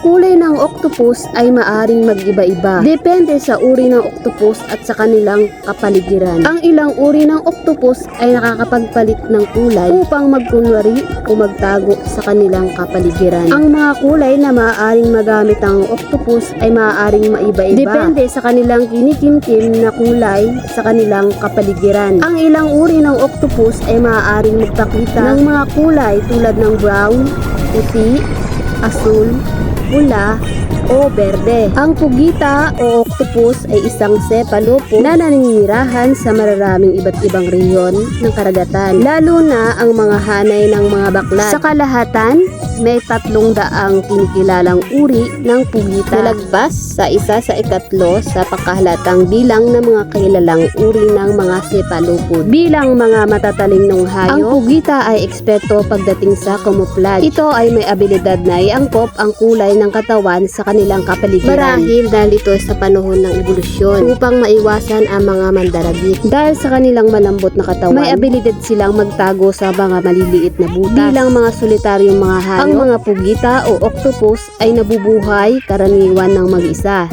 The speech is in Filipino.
kulay ng octopus ay maaring mag-iba-iba. Depende sa uri ng octopus at sa kanilang kapaligiran. Ang ilang uri ng octopus ay nakakapagpalit ng kulay upang magkunwari o magtago sa kanilang kapaligiran. Ang mga kulay na maaaring magamit ang octopus ay maaaring maiba-iba. Depende sa kanilang kinikimkim na kulay sa kanilang kapaligiran. Ang ilang uri ng octopus ay maaaring magpakita ng mga kulay tulad ng brown, puti, asul, pula, o berde. Ang pugita o octopus ay isang cephalopod na naninirahan sa mararaming iba't ibang rehiyon ng karagatan, lalo na ang mga hanay ng mga baklat. Sa kalahatan, may tatlong daang kinikilalang uri ng pugita na lagbas sa isa sa ikatlo sa pakahalatang bilang ng mga kilalang uri ng mga cephalopod. Bilang mga matatalinong hayop, ang pugita ay eksperto pagdating sa camouflage. Ito ay may abilidad na iangkop ang kulay ng katawan sa kanilang kapaligiran. Marahil dahil ito sa panahon ng evolusyon upang maiwasan ang mga mandaragit. Dahil sa kanilang malambot na katawan, may abilidad silang magtago sa mga maliliit na butas. Bilang mga solitaryong mga hayop, ang mga pugita o octopus ay nabubuhay karaniwan ng mag-isa.